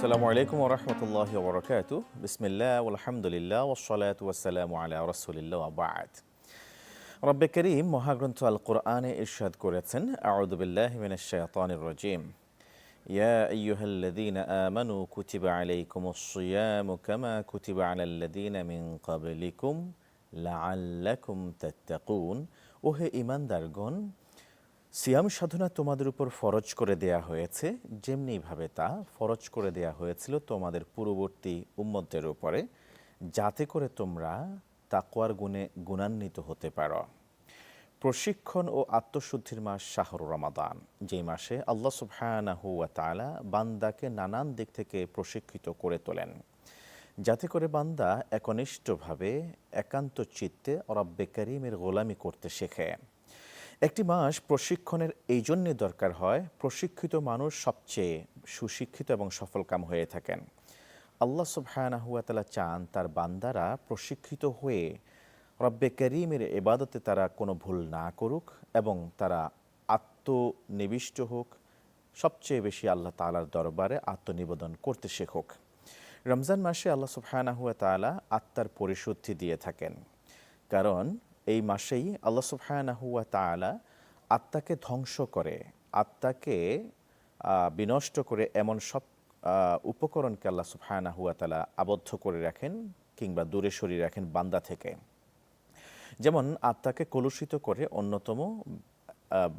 আসসালামু আলাইকুম ওরহমতুল্লাহ বরকাত বিসমিল্লাহ আলহামদুলিল্লাহ ওসলাত ওয়াসালাম আলা রসুলিল্লাহ আবাদ রব্বে করিম মহাগ্রন্থ আল কোরআনে ইরশাদ করেছেন আউদুবিল্লাহ মিনাশ শাইতানির রাজিম يا أيها الذين آمنوا كتب عليكم الصيام كما كتب على الذين من قبلكم لعلكم تتقون ওহে ইমানদারগণ সিয়াম সাধনা তোমাদের উপর ফরজ করে দেয়া হয়েছে, যেমনিভাবে তা ফরজ করে দেয়া হয়েছিল তোমাদের পূর্ববর্তী উম্মতদের উপরে, যাতে করে তোমরা তাকওয়ার গুণে গুণান্বিত হতে পারো। প্রশিক্ষণ ও আত্মশুদ্ধির মাস শাহরু রমাদান, যেই মাসে আল্লাহ সুবহানাহু ওয়া তাআলা বান্দাকে নানান দিক থেকে প্রশিক্ষিত করে তোলেন। যাতে করে বান্দা একনিষ্ঠভাবে একান্ত চিত্তে রব্বে করিমের গোলামি করতে শেখে। একটি মাস প্রশিক্ষণের এই জন্যে দরকার হয় প্রশিক্ষিত মানুষ সবচেয়ে সুশিক্ষিত এবং সফলকাম হয়ে থাকেন। আল্লাহ সুবহানাহুয়াতালা চান তার বান্দারা প্রশিক্ষিত হয়ে রব্বে করিমের এবাদতে তারা কোনো ভুল না করুক এবং তারা আত্মনিবিষ্ট হোক, সবচেয়ে বেশি আল্লাহ তালার দরবারে আত্মনিবেদন করতে শেখুক। রমজান মাসে আল্লাহ সুবহানাহুয়া তাআলা আত্মার পরিশুদ্ধি দিয়ে থাকেন। কারণ এই মাসেই আল্লাহ সুবহানাহুয়া তালা আত্মাকে ধ্বংস করে, আত্মাকে বিনষ্ট করে এমন সব উপকরণকে আল্লাহ সুবহানাহুয়া তালা আবদ্ধ করে রাখেন কিংবা দূরে সরিয়ে রাখেন বান্দা থেকে। যেমন আত্মাকে কলুষিত করে অন্যতম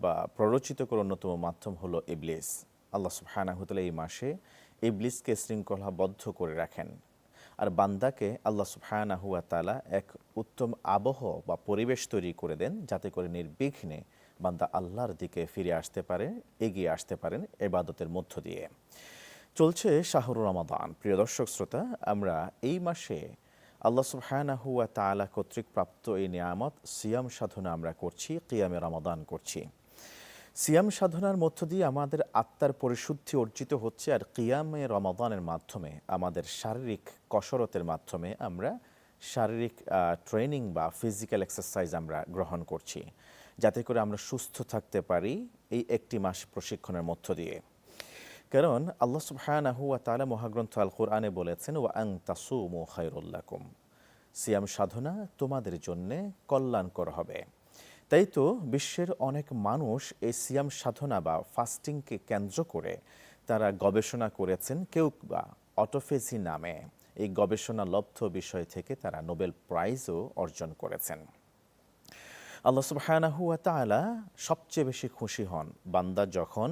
বা প্ররোচিত করে অন্যতম মাধ্যম হলো ইবলিস। আল্লাহ সুবহানাহুতালা এই মাসে ইবলিসকে শৃঙ্খলাবদ্ধ করে রাখেন। আর বান্দাকে আল্লাহ সুবহানাহুয়া তালা এক উত্তম আবহ বা পরিবেশ তৈরি করে দেন যাতে করে নির্বিঘ্নে বান্দা আল্লাহর দিকে ফিরে আসতে পারে, এগিয়ে আসতে পারেন এবাদতের মধ্য দিয়ে। চলছে শাহরু রমাদান। প্রিয় দর্শক শ্রোতা, আমরা এই মাসে আল্লাহ সুবহানাহু ওয়া তাআলা কর্তৃক প্রাপ্ত এই নিয়ামত, সিয়াম সাধনা আমরা করছি, কিয়ামে রমাদান করছি। সিয়াম সাধনার মধ্য দিয়ে আমাদের আত্মার পরিশুদ্ধি অর্জিত হচ্ছে আর কিয়ামে রমাদানের মাধ্যমে, আমাদের শারীরিক কসরতের মাধ্যমে আমরা শারীরিক ট্রেনিং বা ফিজিক্যাল এক্সারসাইজ আমরা গ্রহণ করছি। যাতে করে আমরা সুস্থ থাকতে পারি এই একটি মাস প্রশিক্ষণের মধ্য দিয়ে। কারণ আল্লাহ সুবহানাহু ওয়া মহাগ্রন্থ আল কোরআনে বলেছেন, ওয়া আং তাসুমু খায়রুল্লাকুম সিয়াম সাধনা তোমাদের জন্যে কল্যাণকর হবে। তাই তো বিশ্বের অনেক মানুষ এই সিয়াম সাধনা বা ফাস্টিংকে কেন্দ্র করে তারা গবেষণা করেছেন কেউ বা অটোফেজি নামে। এই গবেষণা লব্ধ বিষয় থেকে তারা নোবেল প্রাইজও অর্জন করেছেন। আল্লাহ সুবহানাহু ওয়া তাআলা সবচেয়ে বেশি খুশি হন বান্দা যখন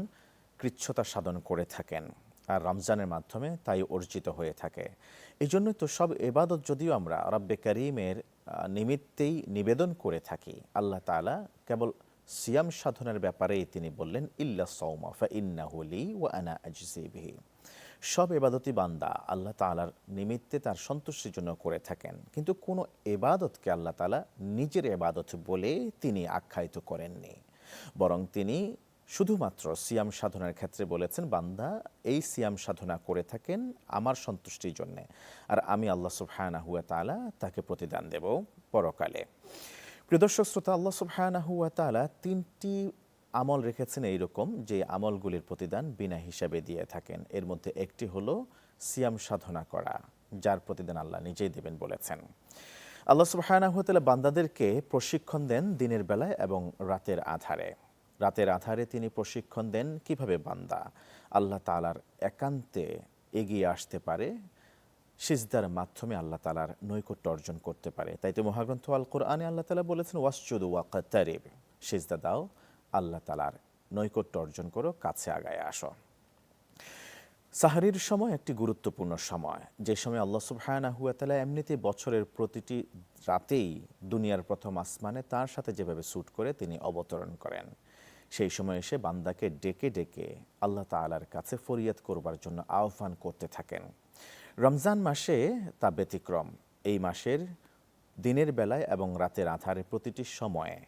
কৃচ্ছতা সাধন করে থাকেন আর রমজানের মাধ্যমে তাই অর্জিত হয়ে থাকে। এই জন্যই তো সব এবাদত যদিও আমরা রব্বে করিমের নিমিত্তেই নিবেদন করে থাকি। আল্লাহ তাআলা কেবল সিয়াম সাধনের ব্যাপারেই তিনি বললেন, ইল্লা সৌমা ফা ইন্নাহু লি ওয়া আনা আজজি বিহি। সব এবাদতই বান্দা আল্লাহ তাআলার নিমিত্তে তার সন্তুষ্টির জন্য করে থাকেন। কিন্তু কোনো এবাদতকে আল্লাহ তাআলা নিজের এবাদত বলে তিনি আখ্যায়িত করেননি। বরং তিনি শুধুমাত্র সিয়াম সাধনার ক্ষেত্রে বলেছেন, বান্দা, এই সিয়াম সাধনা করে থাকেন আমার সন্তুষ্টির জন্যে। আর আমি আল্লাহ সুবহানাহু ওয়া তাআলা তাকে প্রতিদান দেব পরকালে। প্রিয় দর্শক শ্রোতা, আল্লাহ সুবহানাহু ওয়া তাআলা তিনটি আমল রেখেছেন এইরকম যে আমলগুলির প্রতিদান বিনা হিসাবে দিয়ে থাকেন। এর মধ্যে একটি হলো সিয়াম সাধনা করা, যার প্রতিদান আল্লাহ নিজেই দেবেন বলেছেন। আল্লাহ সুবহানাহু ওয়া তাআলা বান্দাদেরকে প্রশিক্ষণ দেন দিনের বেলায় এবং রাতের আধারে। রাতের আধারে তিনি প্রশিক্ষণ দেন কীভাবে বান্দা আল্লাহ তালার একান্তে এগিয়ে আসতে পারে, সিজদার মাধ্যমে আল্লাহ তালার নৈকট্য অর্জন করতে পারে। তাই তো মহাগ্রন্থ আল কোরআনে আল্লাহ তালা বলেছেন, ওয়াসজুদু ওয়াকাতারিব সিজদা দাও, আল্লাহ তালার নৈকট্য অর্জন করো, কাছে আগায় আসো। সাহারির সময় একটি গুরুত্বপূর্ণ সময়। যে সময় আল্লাহ সুবহানাহু ওয়া তাআলা এমনিতে বছরের প্রতিটি রাতেই দুনিয়ার প্রথম আসমানে তার সাথে যেভাবে শ্যুট করে তিনি অবতরণ করেন। সেই সময় এসে বান্দাকে ডেকে ডেকে আল্লাহ তাআলার কাছে ফরিয়াদ করবার জন্য আহ্বান করতে থাকেন। রমজান মাসে তা ব্যতিক্রম। এই মাসের দিনের বেলায় এবং রাতের আধারে প্রতিটি সময়ে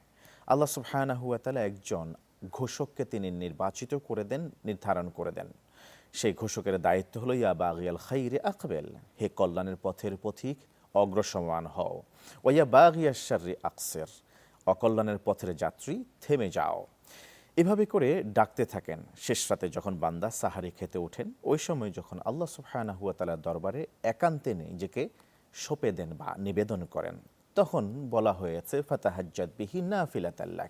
আল্লাহ সুবহানাহু ওয়া তাআলা একজন ঘোষককে তিনি নির্বাচিত করে দেন, নির্ধারণ করে দেন। সেই ঘোষকের দায়িত্ব হলো, ইয়া বাগিয়াল খাইরে আকবেল, হে কল্যাণের পথের পথিক অগ্রসমান হও। ওয়া বাগিয়া শাররি আকসের, অকল্যাণের পথের যাত্রী, থেমে যাও। এভাবে করে ডাকতে থাকেন। শেষ রাতে যখন বান্দা সাহারি খেতে ওঠেন, ওই সময় যখন আল্লাহ সুবহানাহু ওয়া তাআলার দরবারে একান্তে নিজেকে সঁপে দেন বা নিবেদন করেন, তখন বলা হয়েছে, ফাতাহাজ্জাদ বিহি নাফিলাতাল্লাহ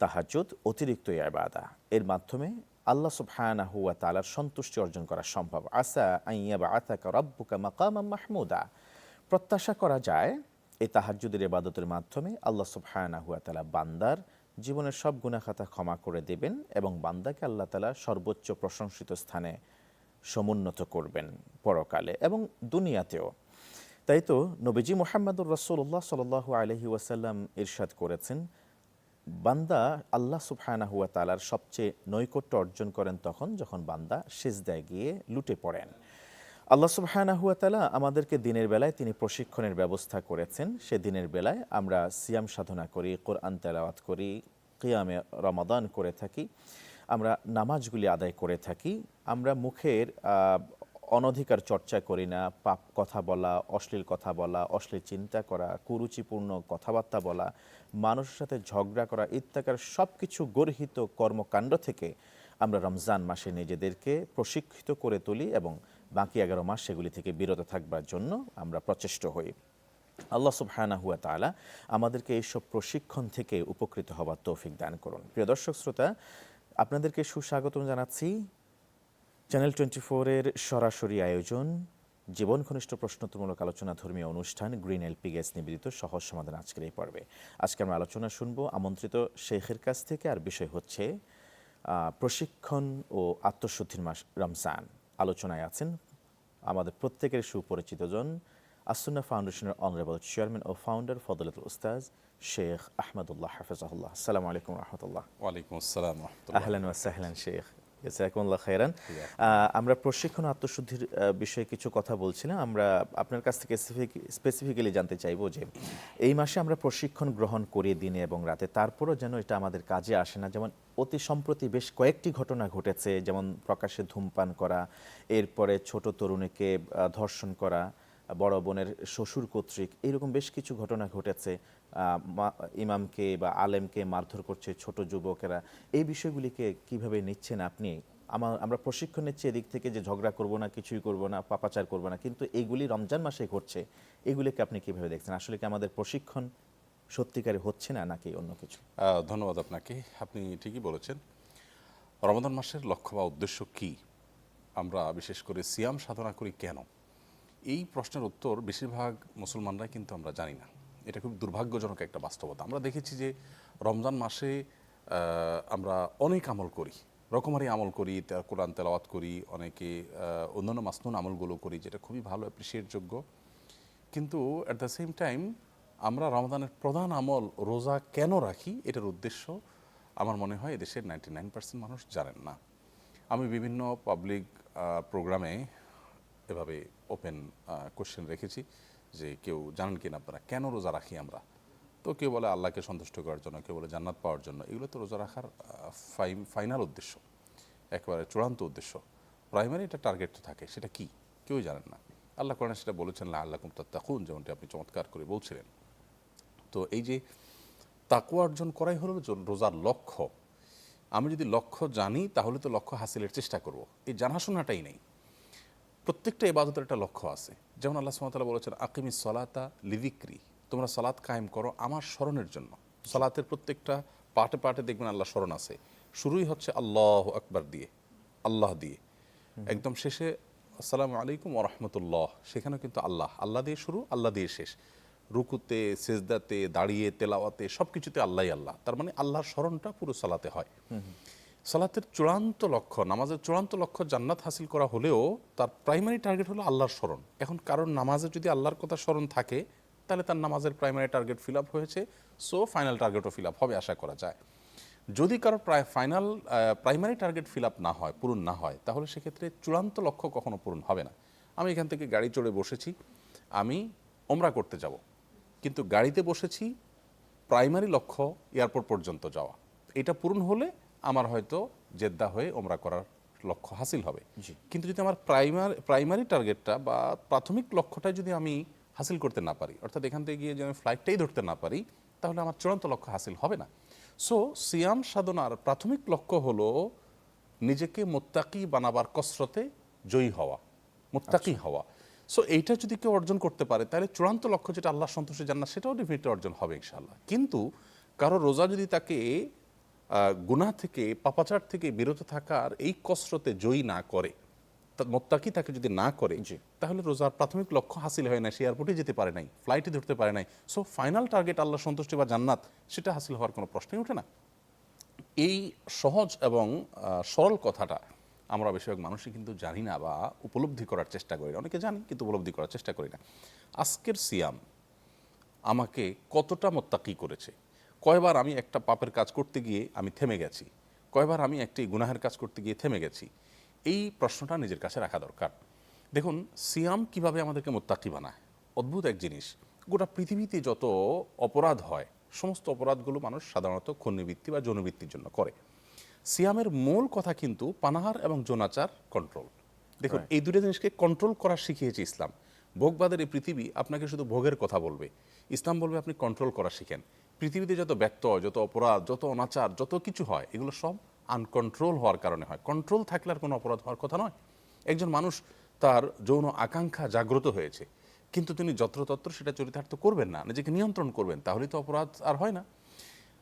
তাহাজ্জুদ অতিরিক্ত ইবাদা এর মাধ্যমে আল্লাহ সুবহানাহু ওয়া তাআলার সন্তুষ্টি অর্জন করা সম্ভব। আসা আইয়াবা আতাকা রাব্বুকা মাকামাম মাহমুদা। প্রত্যাশা করা যায় এই তাহাজ্জুদের ইবাদতের মাধ্যমে আল্লাহ সুবহানাহু ওয়া তাআলা বান্দার জীবনের সব গুনাহ-খাতা ক্ষমা করে দেবেন এবং বান্দাকে আল্লাহ তাআলা সর্বোচ্চ প্রশংসিত স্থানে সমুন্নত করবেন পরকালে এবং দুনিয়াতেও। তাই তো নবীজি মোহাম্মদুর রসুল্লাহ সাল আলহি ওয়াসাল্লাম ইরশাদ করেছেন, বান্দা আল্লাহ সুবহানাহু ওয়া তাআলার সবচেয়ে নৈকট্য অর্জন করেন তখন যখন বান্দা সেজদায় গিয়ে লুটে পড়েন। আল্লাহ সুবহানাহু ওয়া তাআলা আমাদেরকে দিনের বেলায় তিনি প্রশিক্ষণের ব্যবস্থা করেছেন। সে দিনের বেলায় আমরা সিয়াম সাধনা করি, কোরআন তেলাওয়াত করি, কিয়ামে রমাদান করে থাকি, আমরা নামাজগুলি আদায় করে থাকি, আমরা মুখের অনধিকার চর্চা করি না, পাপ কথা বলা, অশ্লীল কথা বলা, অশ্লীল চিন্তা করা, কুরুচিপূর্ণ কথাবার্তা বলা, মানুষের সাথে ঝগড়া করা ইত্যাকার সব কিছু গর্হিত কর্মকাণ্ড থেকে আমরা রমজান মাসে নিজেদেরকে প্রশিক্ষিত করে তুলি এবং বাকি এগারো মাস সেগুলি থেকে বিরত থাকবার জন্য আমরা প্রচেষ্ট হই। আল্লাহ সুবহানাহু ওয়া তালা আমাদেরকে এইসব প্রশিক্ষণ থেকে উপকৃত হবার তৌফিক দান করুন। প্রিয় দর্শক শ্রোতা, আপনাদেরকে সুস্বাগতম জানাচ্ছি। চ্যানেল টোয়েন্টি ফোরের সরাসরি আয়োজন, জীবন ঘনিষ্ঠ প্রশ্নোত্তরমূলক আলোচনা ধর্মীয় অনুষ্ঠান গ্রিন এলপি গ্যাস নিবেদিত সহজ সমাধান আজকের এই পর্বে। আজকে আমরা আলোচনা শুনব আমন্ত্রিত শেখের কাছ থেকে, আর বিষয় হচ্ছে প্রশিক্ষণ ও আত্মশুদ্ধির মাস রমজান। আলোচনায় আছেন আমাদের প্রত্যেকের সুপরিচিত জন আসুন্না ফাউন্ডেশনের অনারেবল চেয়ারম্যান ও ফাউন্ডার ফদলত উস্তাজ শেখ আহমদুল্লাহ হাফিজাহুল্লাহ। আসসালামু আলাইকুম রহমতুল্লাহ। ওয়ালাইকুম আসসালাম আহলান ওয়াসাহলান শেখ। খাইরান আমরা প্রশিক্ষণ আত্মশুদ্ধির বিষয়ে কিছু কথা বলছিলাম আমরা আপনার কাছ থেকে স্পেসিফিক্যালি জানতে চাইব যে এই মাসে আমরা প্রশিক্ষণ গ্রহণ করি দিনে এবং রাতে। তারপরও যেন এটা আমাদের কাজে আসে না। যেমন অতি সম্প্রতি বেশ কয়েকটি ঘটনা ঘটেছে। যেমন প্রকাশ্যে ধূমপান করা এরপরে ছোট তরুণীকে ধর্ষণ করা বড় বোনের শ্বশুর কর্তৃক এরকম বেশ কিছু ঘটনা ঘটেছে। ইমামকে বা আলেমকে মারধর করছে ছোট যুবকেরা। এই বিষয়গুলিকে কীভাবে নিচ্ছেন আপনি? আমার আমরা প্রশিক্ষণ নিচ্ছি এদিক থেকে যে ঝগড়া করব না, কিছুই করব না, পাপাচার করব না, কিন্তু এইগুলি রমজান মাসে ঘটছে। এগুলিকে আপনি কীভাবে দেখছেন? আসলে কি আমাদের প্রশিক্ষণ সত্যিকারে হচ্ছে না, নাকি অন্য কিছু? ধন্যবাদ আপনাকে। আপনি ঠিকই বলেছেন। রমাদান মাসের লক্ষ্য বা উদ্দেশ্য কি? আমরা বিশেষ করে সিয়াম সাধনা করি কেন? এই প্রশ্নের উত্তর বেশিরভাগ মুসলমানরা কিন্তু আমরা জানি না। এটা খুব দুর্ভাগ্যজনক একটা বাস্তবতা। আমরা দেখেছি যে রমজান মাসে আমরা অনেক আমল করি। রকমারি আমল করি কোরআন তেলাওয়াত করি, অনেকে অন্যান্য মাসনুন আমলগুলো করি, যেটা খুবই ভালো অ্যাপ্রিসিয়েট যোগ্য। কিন্তু অ্যাট দ্য সেম টাইম আমরা রমাদানের প্রধান আমল রোজা কেন রাখি? এটার উদ্দেশ্য আমার মনে হয় এদেশের নাইনটি নাইন পার্সেন্ট মানুষ জানেন না। আমি বিভিন্ন পাবলিক প্রোগ্রামে এভাবে ওপেন কোশ্চেন রেখেছি। যে কেউ জানেন কিনা আপনারা, কেন রোজা রাখি আমরা? তো কেউ বলে আল্লাহকে সন্তুষ্ট করার জন্য, কেউ বলে জান্নাত পাওয়ার জন্য। এগুলো তো রোজা রাখার ফাইনাল উদ্দেশ্য, একেবারে চূড়ান্ত উদ্দেশ্য। প্রাইমারি একটা টার্গেট থাকে, সেটা কি? কেউই জানেন না। আল্লাহ কোরআনে সেটা বলেছেন না আল্লাহ কুমতাত্তাকুন যেমনটি আপনি চমৎকার করে বলছিলেন। তো এই যে তাকুয়া অর্জন করাই হলো রোজার লক্ষ্য। আমি যদি লক্ষ্য জানি, তাহলে তো লক্ষ্য হাসিলের চেষ্টা করব। এই জানাশোনাটাই নেই। প্রত্যেকটা ইবাদতের একটা লক্ষ্য আছে। যেমন আল্লাহ সুমতাল্লাহ বলেছেন আকিমি সলাতা লিদিক্রি তোমরা সলাৎ কায়েম করো আমার স্মরণের জন্য। সলাতের প্রত্যেকটা পাটে পাটে দেখবেন আল্লাহ স্মরণ আছে। শুরুই হচ্ছে আল্লাহ আকবার দিয়ে আল্লাহ দিয়ে। একদম শেষে আসসালামু আলাইকুম ওরহমতুল্লাহ সেখানেও কিন্তু আল্লাহ আল্লাহ দিয়ে শুরু আল্লাহ দিয়ে শেষ। রুকুতে সেজদাতে দাঁড়িয়ে তেলাওয়াতে সব কিছুতে আল্লাহ। আল্লাহ তার মানে আল্লাহর স্মরণটা পুরো সালাতে হয়। সালাতের চূড়ান্ত লক্ষ্য নামাজের চূড়ান্ত লক্ষ্য জান্নাত হাসিল করা হলেও তার প্রাইমারি টার্গেট হলো আল্লাহর স্মরণ। এখন কারণ নামাজে যদি আল্লাহর কথা স্মরণ থাকে, তাহলে তার নামাজের প্রাইমারি টার্গেট ফিল আপ হয়েছে সো ফাইনাল টার্গেটও ফিল আপ হবে আশা করা যায়। যদি কারও প্রায় final primary target fill up না হয়, পূরণ না হয়, তাহলে সেক্ষেত্রে চূড়ান্ত লক্ষ্য কখনো পূরণ হবে না। আমি এখান থেকে গাড়ি চড়ে বসেছি, আমি ওমরা করতে যাব। কিন্তু গাড়িতে বসেছি প্রাইমারি লক্ষ্য এয়ারপোর্ট পর্যন্ত যাওয়া। এটা পূরণ হলে আমার হয়তো জেদ্দা হয়ে ওমরা করার লক্ষ্য হাসিল হবে। কিন্তু যদি আমার প্রাইমারি প্রাইমারি টার্গেটটা বা প্রাথমিক লক্ষ্যটা যদি আমি হাসিল করতে না পারি অর্থাৎ এখান থেকে গিয়ে যদি আমি ফ্লাইটটাই ধরতে না পারি তাহলে আমার চূড়ান্ত লক্ষ্য হাসিল হবে না। সো সিয়াম সাধনার প্রাথমিক লক্ষ্য হলো নিজেকে মোত্তাকি বানাবার কসরতে জয়ী হওয়া মোত্তাকি হওয়া। সো এইটা যদি কেউ অর্জন করতে পারে তাহলে চূড়ান্ত লক্ষ্য যেটা আল্লাহ সন্তুষ্টি জান্নাত সেটাও ডেফিনেটলি অর্জন হবে ইনশাআল্লাহ। কিন্তু কারও রোজা যদি তাকে গুনাহ থেকে পাপাচার থেকে বিরত থাকার এই কসরতে জয়ী না করে। মোত্তাকি তাকে যদি না করে। তাহলে রোজার প্রাথমিক লক্ষ্য হাসিল হয় না সে এয়ারপোর্টে যেতে পারে নাই ফ্লাইটে ধরতে পারে নাই। সো ফাইনাল টার্গেট আল্লাহ সন্তুষ্টি বা জান্নাত সেটা হাসিল হওয়ার কোনো প্রশ্নই ওঠে না। এই সহজ এবং সরল কথাটা আমরা বেশিরভাগ মানুষই কিন্তু জানি না বা উপলব্ধি করার চেষ্টা করি না। অনেকে জানি কিন্তু উপলব্ধি করার চেষ্টা করি না। আজকের সিয়াম আমাকে কতটা মোত্তাকি করেছে? কয়বার আমি একটা পাপের কাজ করতে গিয়ে আমি থেমে গেছি? কয়বার আমি একটি গুনাহের কাজ করতে গিয়ে থেমে গেছি? এই প্রশ্নটা নিজের কাছে রাখা দরকার। দেখুন সিয়াম কীভাবে আমাদেরকে মোত্তাকি বানায়? অদ্ভুত এক জিনিস। গোটা পৃথিবীতে যত অপরাধ হয় সমস্ত অপরাধগুলো মানুষ সাধারণত খন্নিবৃত্তি বা যৌনবৃত্তির জন্য করে। সিয়ামের মূল কথা কিন্তু পানাহার এবং যৌনাচার কন্ট্রোল দেখুন এই দুটো জিনিসকে কন্ট্রোল করা শিখিয়েছে ইসলাম। ভোগবাদের এই পৃথিবী আপনাকে শুধু ভোগের কথা বলবে। ইসলাম বলবে আপনি কন্ট্রোল করা শিখেন। পৃথিবীতে যত ব্যত্যয়, যত অপরাধ, যত অনাচার, যত কিছু হয়, এগুলো সব আনকন্ট্রোল হওয়ার কারণে হয়। কন্ট্রোল থাকলে আর কোনো অপরাধ হওয়ার কথা নয়। একজন মানুষ তার যৌন আকাঙ্ক্ষা জাগ্রত হয়েছে, কিন্তু তিনি যত্রতত্র সেটা চরিতার্থ করবেন না, নিজেকে নিয়ন্ত্রণ করবেন তাহলেই তো অপরাধ আর হয় না।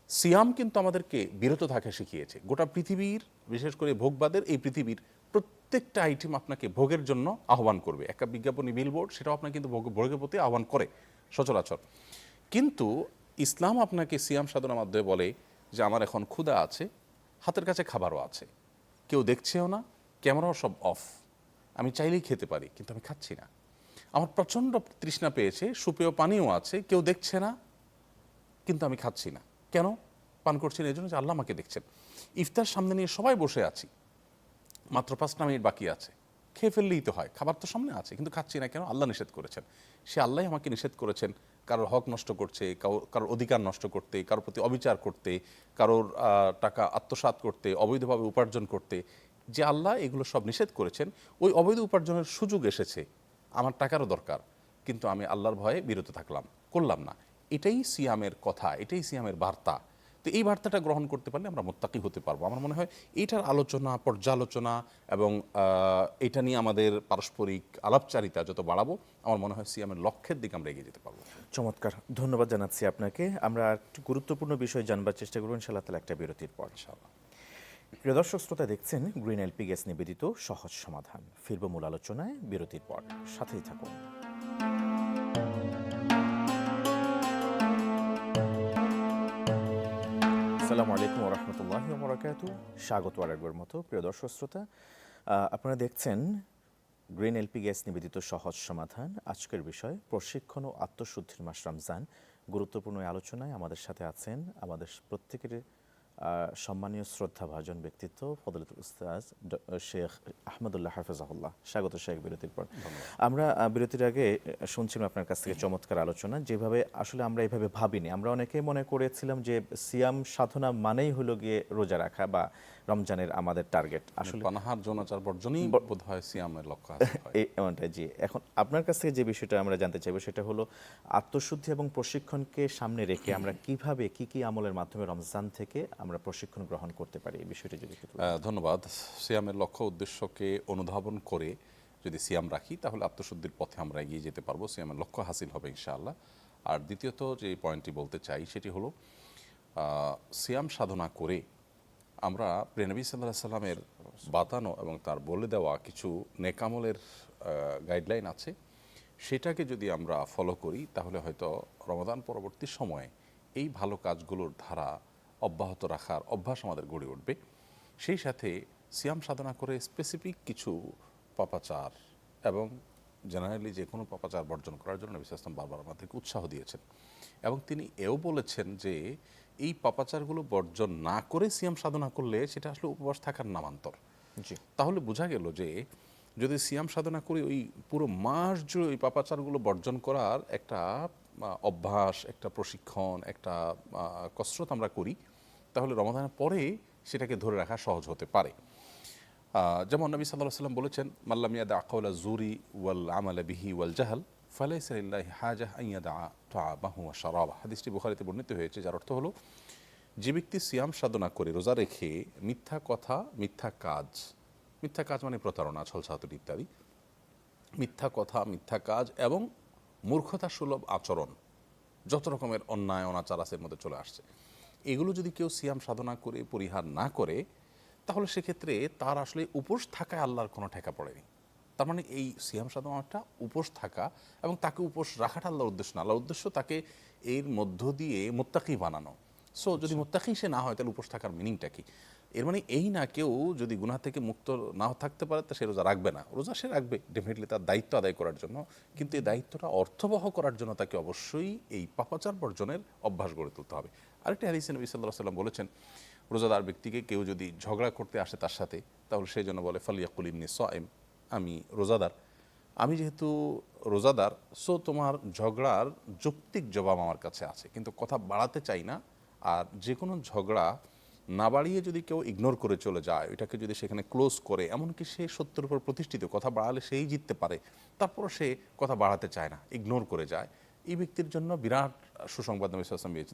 সিয়াম কিন্তু আমাদেরকে বিরত থাকা শিখিয়েছে। গোটা পৃথিবীর, বিশেষ করে ভোগবাদের, এই পৃথিবীর প্রত্যেকটা আইটেম আপনাকে ভোগের জন্য আহ্বান করবে। একটা বিজ্ঞাপনী বিলবোর্ড সেটাও আপনাকে কিন্তু ভোগ- ভোগের প্রতি আহ্বান করে সচরাচর। কিন্তু ইসলাম আপনাকে সিয়াম সাধনার মাধ্যমে বলে যে আমার এখন ক্ষুধা আছে, হাতের কাছে খাবারও আছে। কেউ দেখছেও না, ক্যামেরাও সব অফ। আমি চাইলেই খেতে পারি, কিন্তু আমি খাচ্ছি না। আমার প্রচণ্ড তৃষ্ণা পেয়েছে, সুপেয় পানিও আছে, কেউ দেখছে না, কিন্তু আমি খাচ্ছি না। কেন? পান করছি না এই জন্য যে আল্লাহ আমাকে দেখছেন। ইফতার সামনে নিয়ে সবাই বসে আছি। মাত্র পাঁচটা মিনিট বাকি আছে। খেয়ে ফেললেই তো হয়। খাবার তো সামনে আছে, কিন্তু খাচ্ছি না কেন? আল্লাহ নিষেধ করেছেন। সে আল্লাহ আমাকে নিষেধ করেছেন কারোর হক নষ্ট করছে কারো- কারোর অধিকার নষ্ট করতে, কারোর প্রতি অবিচার করতে, কারোর টাকা আত্মসাৎ করতে, অবৈধভাবে উপার্জন করতে। যে আল্লাহ এগুলো সব নিষেধ করেছেন, ওই অবৈধ উপার্জনের সুযোগ এসেছে। আমার টাকারও দরকার, কিন্তু আমি আল্লাহর ভয়ে বিরত থাকলাম, করলাম না। এটাই সিয়ামের কথা, এটাই সিয়ামের বার্তা। তো এই বার্তাটা গ্রহণ করতে পারলে আমরা মোত্তাকি হতে পারব। আমার মনে হয় এটার আলোচনা পর্যালোচনা এবং এটা নিয়ে আমাদের পারস্পরিক আলাপচারিতা যত বাড়াবো আমার মনে হয় সিয়ামের লক্ষ্যের দিকে আমরা এগিয়ে যেতে পারব। চমৎকার। ধন্যবাদ জানাচ্ছি আপনাকে। আমরা একটু গুরুত্বপূর্ণ বিষয় জানবার চেষ্টা করব ইনশাআল্লাহ তাহলে একটা বিরতির পর। প্রিয় দর্শক শ্রোতা দেখছেন গ্রিন এলপি গ্যাস নিবেদিত সহজ সমাধান। ফিরব মূল আলোচনায় বিরতির পর। সাথেই থাকুন। আসসালামু আলাইকুম রহমতুল্লাহ বরাকাতু স্বাগত আরেকবার মতো, প্রিয় দর্শক শ্রোতা। আপনারা দেখছেন গ্রিন এলপি গ্যাস নিবেদিত সহজ সমাধান। আজকের বিষয়, প্রশিক্ষণ ও আত্মশুদ্ধির মাস রমজান। গুরুত্বপূর্ণ আলোচনায় আমাদের সাথে আছেন আমাদের প্রত্যেকের সম্মানীয় শ্রদ্ধাভাজন ব্যক্তিত্ব ফদলত উস্তাজ শেখ আহমদুল্লাহ হাফেজাহুল্লাহ। স্বাগত শেখ বিরতির পর। আমরা বিরতির আগে শুনছিলাম আপনার কাছ থেকে চমৎকার আলোচনা। যেভাবে আসলে আমরা এভাবে ভাবিনি। আমরা অনেকে মনে করেছিলাম যে সিয়াম সাধনা মানেই হলো গিয়ে রোজা রাখা বা রমজানের আমাদের টার্গেট আসলে পানাহার যৌনাচার বর্জনই বোধ হয় সিয়ামের লক্ষ্য এমনটাই জি। এখন আপনার কাছ থেকে যে বিষয়টা আমরা জানতে চাইব সেটা হলো আত্মশুদ্ধি এবং প্রশিক্ষণকে সামনে রেখে আমরা কীভাবে কি কি আমলের মাধ্যমে রমজান থেকে আমরা প্রশিক্ষণ গ্রহণ করতে পারি এই বিষয়টা যদি ধন্যবাদ। সিয়ামের লক্ষ্য উদ্দেশ্যকে অনুধাবন করে যদি সিয়াম রাখি তাহলে আত্মশুদ্ধির পথে আমরা এগিয়ে যেতে পারব। সিয়ামের লক্ষ্য হাসিল হবে ইনশাআল্লাহ। আর দ্বিতীয়ত যে পয়েন্টটি বলতে চাই সেটি হলো সিয়াম সাধনা করে আমরা প্রেনবী সাল্লাহ সাল্লামের বাতানো এবং তার বলে দেওয়া কিছু নেকামলের গাইডলাইন আছে। সেটাকে যদি আমরা ফলো করি, তাহলে হয়তো রমাদান পরবর্তী সময়ে এই ভালো কাজগুলোর ধারা অব্যাহত রাখার অভ্যাস আমাদের গড়ে উঠবে। সেই সাথে সিয়াম সাধনা করে স্পেসিফিক কিছু পাপাচার এবং জেনারেলি যে কোনো পাপাচার বর্জন করার জন্য নবী বারবার আমাদেরকে উৎসাহ দিয়েছেন। এবং তিনি এও বলেছেন যে এই পাপাচারগুলো বর্জন না করে সিয়াম সাধনা করলে সেটা আসলে উপবাস থাকার নামান্তর। জি। তাহলে বোঝা গেল যে যদি সিয়াম সাধনা করি ওই পুরো মাস জুড়ে ওই পাপাচারগুলো বর্জন করার একটা অভ্যাস একটা প্রশিক্ষণ একটা কসরত আমরা করি তাহলে রমাদানের পরে সেটাকে ধরে রাখা সহজ হতে পারে। যেমন নবী সাল্লাহ সাল্লাম বলেছেন মাল্লাম ইয়াদা আকাউলা জুরি ওয়াল আমালা বিহি ওয়াল জাহাল। ফালাইসাল্লাহ হাজাহ আইয়াদা তাবাহু ওয়া শারাবা হাদিসটি বুখারীতে বর্ণিত হয়েছে, যার অর্থ হলো, যে ব্যক্তি সিয়াম সাধনা করে, রোজা রেখে মিথ্যা কথা, মিথ্যা কাজ মিথ্যা কাজ মানে প্রতারণা ছলছাতুর ইত্যাদি, মিথ্যা কথা, মিথ্যা কাজ এবং মূর্খতা সুলভ আচরণ, যত রকমের অন্যায়, অনাচার আছে মধ্যে চলে আসছে। এগুলো যদি কেউ সিয়াম সাধনা করে, পরিহার না করে, তাহলে সেক্ষেত্রে তার আসলে উপোস থাকায় আল্লাহর কোনো ঠেকা পড়েনি। তার মানে এই সিয়াম সাধনাটা উপোস থাকা এবং তাকে উপোস রাখাটা আল্লাহর উদ্দেশ্য না। আল্লাহর উদ্দেশ্য তাকে এর মধ্য দিয়ে মোত্তাকি বানানো। সো যদি মোত্তাকি সে না হয় তাহলে উপোস থাকার মিনিংটা কি? এর মানে এই না কেউ যদি গুনাহ থেকে মুক্ত না থাকতে পারে তা সে রোজা রাখবে না। রোজা সে রাখবে ডেফিনেটলি তার দায়িত্ব আদায় করার জন্য। কিন্তু এই দায়িত্বটা অর্থবহ করার জন্য তাকে অবশ্যই এই পাপাচার বর্জনের অভ্যাস গড়ে তুলতে হবে। আরেকটি হাদিসে নবী সাল্লাহ সাল্লাম বলেছেন রোজাদার ব্যক্তিকে কেউ যদি ঝগড়া করতে আসে তার সাথে তাহলে সেই জন্য বলে ফালিয়াকুল ইমনি সাইম। আমি রোজাদার। আমি যেহেতু রোজাদার সো তোমার ঝগড়ার যৌক্তিক জবাব আমার কাছে আছে। কিন্তু কথা বাড়াতে চাই না, আর যে কোনো ঝগড়া না বাড়িয়ে যদি কেউ ইগনোর করে চলে যায় এটাকে যদি সেখানে ক্লোজ করে, এমনকি সে সত্যের উপর প্রতিষ্ঠিত, কথা বাড়ালে সেই জিততে পারে তারপর সে কথা বাড়াতে চায় না ইগনোর করে যায়। এই ব্যক্তির জন্য বিরাট সুসংবাদ নবী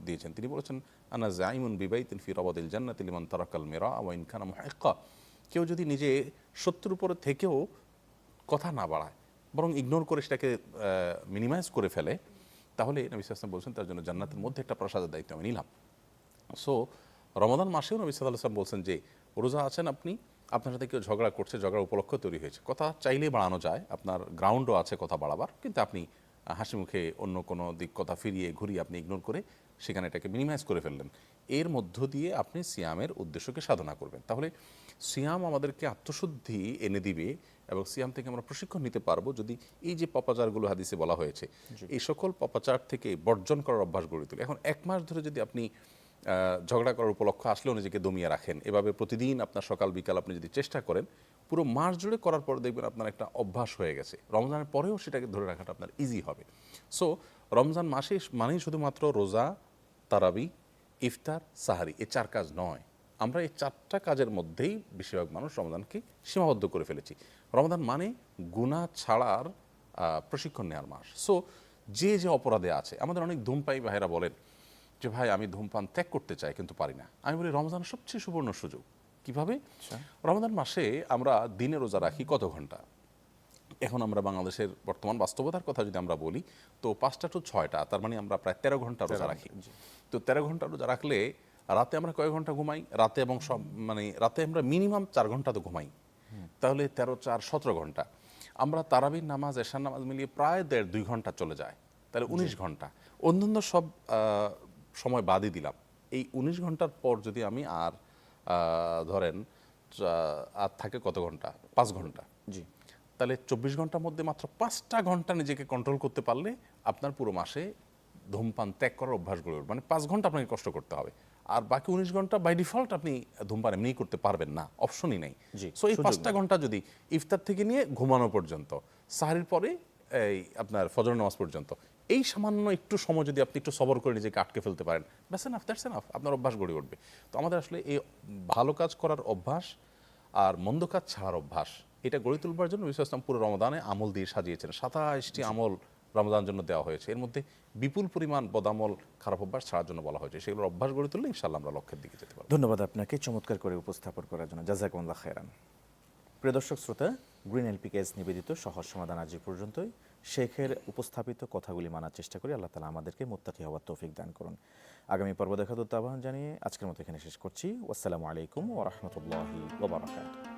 দিয়েছেন। তিনি বলেছেন, আনা জাইমুন বিবাইতিন ফি রবাদিল জান্নাতি লিমান তারাকাল মেরা ওয়া ইন কানা কেউ যদি নিজে সত্যের উপরে থেকেও কথা না বাড়ায়, বরং ইগনোর করে সেটাকে মিনিমাইজ করে ফেলে, তাহলে নবী সাল্লাল্লাহু বলছেন তার জন্য জান্নাতের মধ্যে একটা প্রসাদের দায়িত্ব আমি নিলাম। সো রমাদান মাসেও নবী সাল্লাম বলছেন যে, রোজা আছেন আপনি, আপনার সাথে কেউ ঝগড়া করছে, ঝগড়া উপলক্ষ তৈরি হয়েছে। কথা চাইলেই বাড়ানো যায়, আপনার গ্রাউন্ডও আছে কথা বাড়াবার, কিন্তু আপনি হাসি মুখে অন্য কোনো দিক, কথা ফিরিয়ে ঘুরিয়ে আপনি ইগনোর করে সেখানে এটাকে মিনিমাইজ করে ফেললেন। এর মধ্য দিয়ে আপনি সিয়ামের উদ্দেশ্যকে সাধনা করবেন। তাহলে সিয়াম আমাদেরকে আত্মশুদ্ধি এনে দিবে এবং সিয়াম থেকে আমরা প্রশিক্ষণ নিতে পারব যদি এই যে পপাচারগুলো হাদিসে বলা হয়েছে এই সকল পপাচার থেকে বর্জন করার অভ্যাস গড়ে তুলি। এখন এক মাস ধরে যদি আপনি ঝগড়া করার উপলক্ষ আসলেও নিজেকে দমিয়ে রাখেন এভাবে প্রতিদিন আপনার সকাল বিকাল আপনি যদি চেষ্টা করেন পুরো মাস জুড়ে করার পর দেখবেন আপনার একটা অভ্যাস হয়ে গেছে। রমজানের পরেও সেটাকে ধরে রাখাটা আপনার ইজি হবে। সো রমজান মাসে মানেই শুধুমাত্র রোজা তারাবি ইফতার সাহারি এ চার কাজ নয়। আমরা এই চারটা কাজের মধ্যেই বেশিরভাগ মানুষ রমজানকে সীমাবদ্ধ করে ফেলেছি। রমজান মানে গুণা ছাড়ার প্রশিক্ষণ নেওয়ার মাস। সো যে যে অপরাধে আছে আমাদের অনেক ধূমপাই ভাইরা বলেন যে ভাই আমি ধূমপান ত্যাগ করতে চাই কিন্তু পারি না। আমি বলি রমজান সবচেয়ে সুবর্ণ সুযোগ। কীভাবে? রমজান মাসে আমরা দিনে রোজা রাখি কত ঘণ্টা? এখন আমরা বাংলাদেশের বর্তমান বাস্তবতার কথা যদি আমরা বলি তো পাঁচটা টু ছয়টা তার মানে আমরা প্রায় তেরো ঘণ্টা রোজা রাখি। তো তেরো ঘণ্টা রোজা রাখলে রাতে আমরা কয়েক ঘণ্টা ঘুমাই? রাতে এবং সব মানে রাতে আমরা মিনিমাম চার ঘণ্টা তো ঘুমাই। তাহলে তেরো চার সতেরো ঘণ্টা। আমরা তারাবির নামাজ এশার নামাজ মিলিয়ে প্রায় দেড় দুই ঘণ্টা চলে যায়। তাহলে উনিশ ঘণ্টা। অন্যান্য সব সময় বাদই দিলাম। এই উনিশ ঘণ্টার পর যদি আমি আর ধরেন আর থাকে কত ঘণ্টা? পাঁচ ঘণ্টা। জি। তাহলে চব্বিশ ঘণ্টার মধ্যে মাত্র পাঁচটা ঘণ্টা নিজেকে কন্ট্রোল করতে পারলে আপনার পুরো মাসে ধূমপান ত্যাগ করার অভ্যাস গড়ে উঠবে মানে পাঁচ ঘণ্টা আপনাকে কষ্ট করতে হবে। আর বাকি উনিশ ঘণ্টা বাই ডিফল্ট আপনি ধূমপান এমনি করতে পারবেন না অপশনই নেই। সো এই পাঁচটা ঘণ্টা যদি ইফতার থেকে নিয়ে ঘুমানো পর্যন্ত সাহারির পরে এই আপনার ফজর নামাজ পর্যন্ত এই সামান্য একটু সময় যদি আপনি একটু সবর করে নিজেকে আটকে ফেলতে পারেন ব্যাস এনাফ দ্যাটস এনাফ আপনার অভ্যাস গড়ে উঠবে। তো আমাদের আসলে এই ভালো কাজ করার অভ্যাস আর মন্দ কাজ ছাড়ার অভ্যাস এটা গড়ে তুলবার জন্য বিশ্ব ইসলাম পুরো রমদানে আমল দিয়ে সাজিয়েছেন সাতাশটি আমল রমজান জন্য দেওয়া হয়েছে। এর মধ্যে বিপুল পরিমাণ বদামল, খারাপ অভ্যাস ছাড়ার জন্য বলা হয়েছে। সেগুলোর অভ্যাস গড়ে তুললে ইনশাল্লাহ আমরা লক্ষ্যের দিকে যেতে পারব। ধন্যবাদ আপনাকে চমৎকার করে উপস্থাপন করার জন্য। জাজাকুমুল্লাহ খেরান প্রিয় দর্শক শ্রোতা, গ্রিন এলপিকেএস নিবেদিত সহজ সমাধান আজ পর্যন্তই। শেখের উপস্থাপিত কথাগুলি মানার চেষ্টা করি। আল্লাহ তালা আমাদেরকে মোত্তাকি হওয়ার তৌফিক দান করুন। আগামী পর্ব দেখার আহ্বান জানিয়ে আজকের মতো এখানে শেষ করছি। আসসালামু আলাইকুম ওরহমতুল্লাহি ওবরাকাত